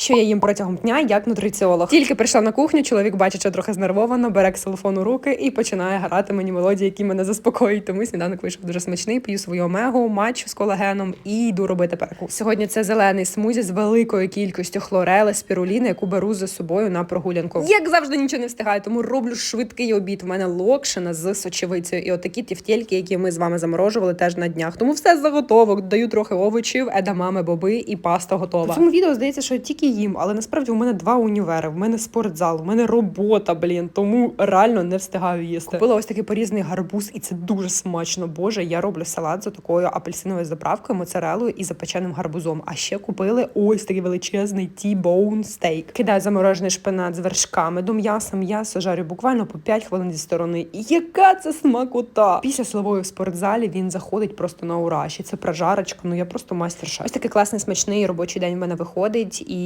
Що я їм протягом дня як нутриціолог. Тільки прийшла на кухню, чоловік бачить, що трохи знервовано, бере ксилофон у руки і починає грати мені мелодії, які мене заспокоюють. Тому сніданок вийшов дуже смачний. П'ю свою омегу, матчу з колагеном і йду робити перекус. Сьогодні це зелений смузі з великою кількістю хлорели, спіруліни, яку беру за собою на прогулянку. Як завжди нічого не встигаю, тому роблю швидкий обід. У мене локшина з сочевицею і отакі тівтєльки, які ми з вами заморожували теж на днях. Тому все заготовок. Додаю трохи овочів, едамами, боби і паста готова. В цьому відео здається, що тільки їм, але насправді у мене два універи, в мене спортзал, в мене робота, блін. Тому реально не встигаю їсти. Купила ось такий порізний гарбуз, і це дуже смачно. Боже, я роблю салат за такою апельсиновою заправкою, моцарелою і запеченим гарбузом. А ще купили ось такий величезний T-bone стейк. Кидаю заморожений шпинат з вершками до м'яса. М'ясо жарю буквально по 5 хвилин зі сторони. І яка це смакота! Після силової в спортзалі він заходить просто на ура. Ще це прожарочка. Ну я просто майстер шеф. Ось такий класний смачний робочий день в мене виходить і.